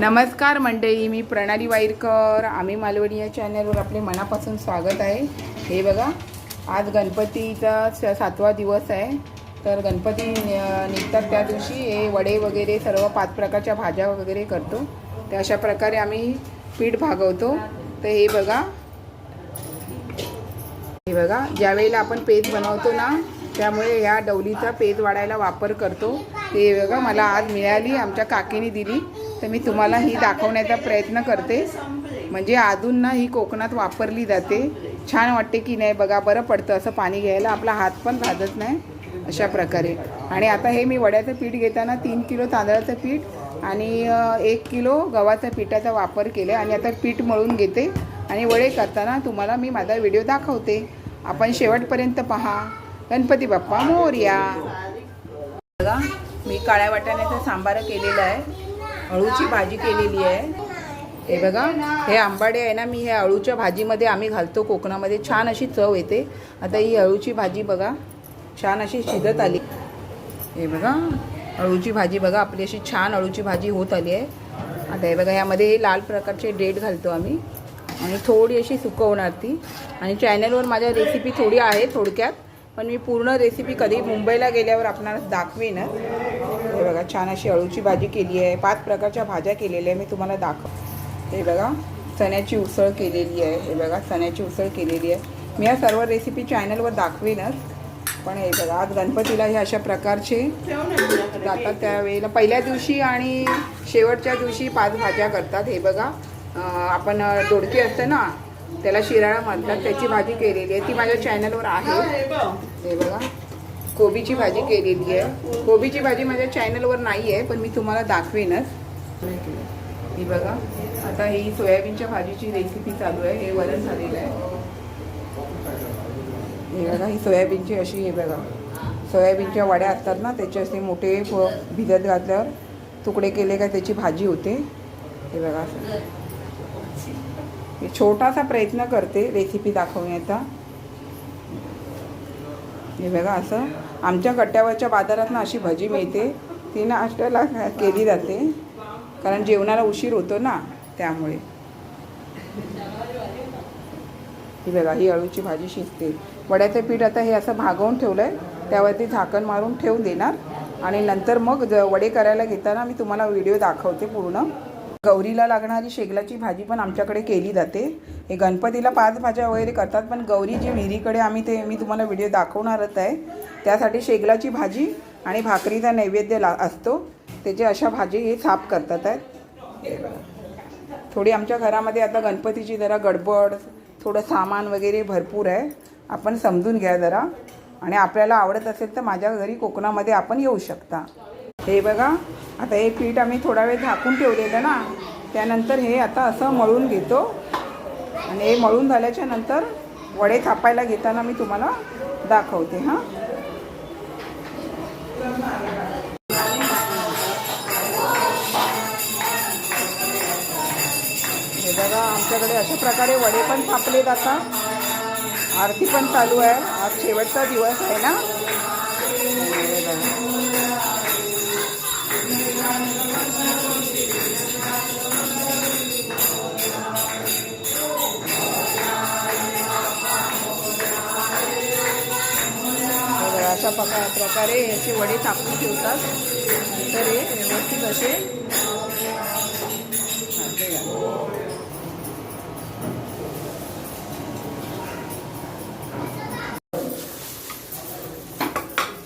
नमस्कार मंडळी. मी प्रणाली वाईरकर. आम्ही मालवणी या चॅनलवर आपले मनापासून स्वागत आहे. हे बघा आज गणपतीचा स- सातवा दिवस आहे. तर गणपती नि- निघतात त्या दिवशी. हे वडे वगैरे सर्व पाच प्रकारच्या भाज्या वगैरे करतो. तर अशा प्रकारे आम्ही पीठ भागवतो. तर हे बघा. हे बघा ज्यावेळेला आपण पेज बनवतो ना त्यामुळे ह्या डवलीचा पेज वाढायला वापर करतो. ते बघा मला आज मिळाली आमच्या काकीने दिली. तर मी तुम्हाला ही दाखवण्याचा प्रयत्न करते. म्हणजे अजून ना ही कोकणात वापरली जाते. छान वाटते की नाही बघा बरं पडतं असं पाणी घ्यायला. आपला हात पण भाजत नाही अशा प्रकारे. आणि आता हे मी वड्याचं पीठ घेताना तीन किलो तांदळाचं पीठ आणि एक किलो गव्हाच्या पिठाचा वापर केला आणि आता पीठ मळून घेते. आणि वडे करताना तुम्हाला मी माझा व्हिडिओ दाखवते. आपण शेवटपर्यंत पहा. गणपती बाप्पा मोर्या. बघा मी काळ्या वाटाण्याचा सांबार केलेला आहे. अळूची भाजी केलेली आहे. हे बघा हे आंबाडे आहे ना मी हे अळूच्या भाजीमध्ये आम्ही घालतो कोकणामध्ये. छान अशी चव येते. आता ही अळूची भाजी बघा छान अशी शिजत आली. हे बघा अळूची भाजी बघा आपली अशी छान अळूची भाजी होत आली आहे. आता हे बघा यामध्ये लाल प्रकारचे डेट घालतो आम्ही. आणि थोडी अशी सुकवणार ती. आणि चॅनलवर माझ्या रेसिपी थोडी आहे थोडक्यात पण मी पूर्ण रेसिपी कधी मुंबईला गेल्यावर आपणाला दाखवेनच. बघा छान अशी अळूची भाजी केली आहे. पाच प्रकारच्या भाज्या केलेल्या आहे मी तुम्हाला दाखव हे बघा चण्याची उसळ केलेली आहे. हे बघा चण्याची उसळ केलेली आहे. मी या सर्व रेसिपी चॅनलवर दाखवेनच. पण हे बघा आज गणपतीला हे अशा प्रकारचे जातात त्यावेळेला पहिल्या दिवशी आणि शेवटच्या दिवशी पाच भाज्या करतात. हे बघा आपण दोडकी असतं ना त्याला शिराळा म्हणतात. त्याची भाजी केलेली आहे. ती माझ्या चॅनलवर आहे. हे बघा. कोबीची भाजी केलेली आहे. कोबीची भाजी माझ्या चॅनलवर नाही आहे पण मी तुम्हाला दाखवेनच. ही बघा. आता ही सोयाबीनच्या भाजीची रेसिपी चालू आहे. हे वरण झालेलं आहे. हे बघा ही सोयाबीनची अशी हे बघा. सोयाबीनच्या वड्या असतात ना त्याचे असे मोठे फ- भिजत घातल्यावर तुकडे केले का त्याची भाजी होते. हे बघा मी छोटासा प्रयत्न करते रेसिपी दाखवण्याचा. हे बघा असं. आमच्या कट्ट्यावरच्या बाजारात ना अशी भजी मिळते. ती ना अष्टाला केली जाते. कारण जेवणाला उशीर होतो ना त्यामुळे. ही बघा ही अळूची भाजी शिजते. वड्याचं पीठ आता हे असं भागवून ठेवलं आहे त्यावरती झाकण मारून ठेवून देणार. आणि नंतर मग ज वडे करायला घेताना मी तुम्हाला व्हिडिओ दाखवते पूर्ण. गौरीला लागणारी शेगलाची भाजी पण आमच्याकडे केली जाते. हे गणपतीला पाच भाज्या वगैरे करतात पण गौरी जी विहिरीकडे आम्ही ते मी तुम्हाला व्हिडिओ दाखवणारच आहे. त्यासाठी शेगलाची भाजी आणि भाकरीचा नैवेद्य ला असतो. त्याचे अशा भाजी हे साफ करतात आहेत. हे बघा. थोडी आमच्या घरामध्ये आता गणपतीची जरा गडबड थोडं सामान वगैरे भरपूर आहे. आपण समजून घ्या जरा. आणि आपल्याला आवडत असेल तर माझ्या घरी कोकणामध्ये आपण येऊ शकता. हे बघा आता हे पीठ आम्ही थोडा वेळ झाकून ठेवलेलं ना त्यानंतर हे आता असं मळून घेतो. आणि हे मळून झाल्याच्यानंतर वडे थापायला घेताना मी तुम्हाला दाखवते हां. हे बघा आमच्याकडे अशा प्रकारे वडे पण थापले जातात आरती पण चालू आहे. आज शेवटचा दिवस आहे ना. अशा प्रका प्रकारे याचे वडे थापून ठेवतात. नंतर हे व्यवस्थित असे.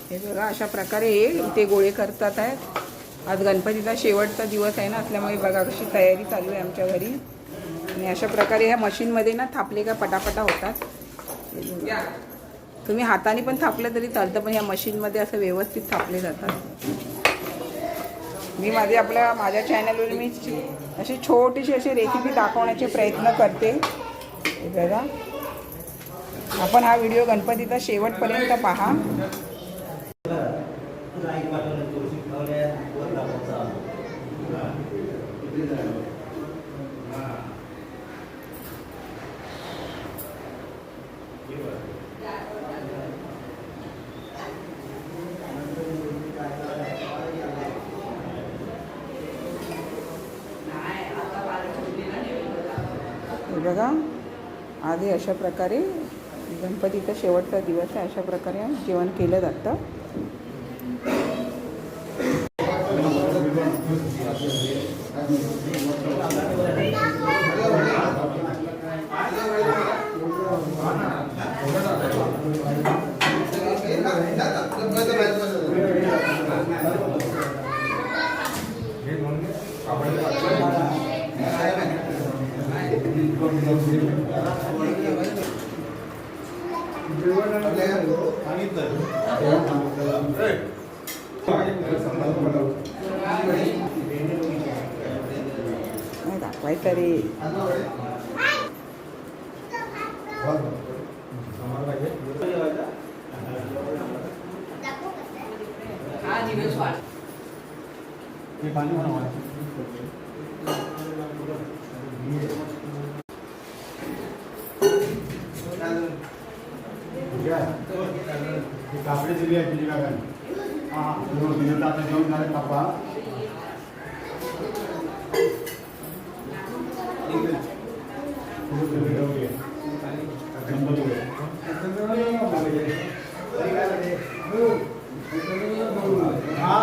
हे बघा. अशा प्रकारे हे इथे गोळे करतात आहेत. आज गणपतीचा शेवटचा दिवस आहे ना असल्यामुळे बघा कशी तयारी चालू आहे आमच्या घरी. आणि अशा प्रकारे ह्या मशीनमध्ये ना थापले का पटापटा होतात. तुम्ही हाताने पण थापलं तरी चालतं पण या मशीनमध्ये असं व्यवस्थित थापले जातात. मी माझे आपल्या माझ्या चॅनलवर मी अशी छोटीशी अशी रेसिपी दाखवण्याचे प्रयत्न करते. बघा. आपण हा व्हिडिओ गणपतीचा शेवटपर्यंत पहा. बघा. आधी अशा प्रकारे गणपतीचा शेवटचा दिवस आहे अशा प्रकारे जेवण केलं जातं. नाही दाखवायचं कापडे दिली आहे तुझी काकाने हा दोन दिवस आता जेवण झाले पप्पा हा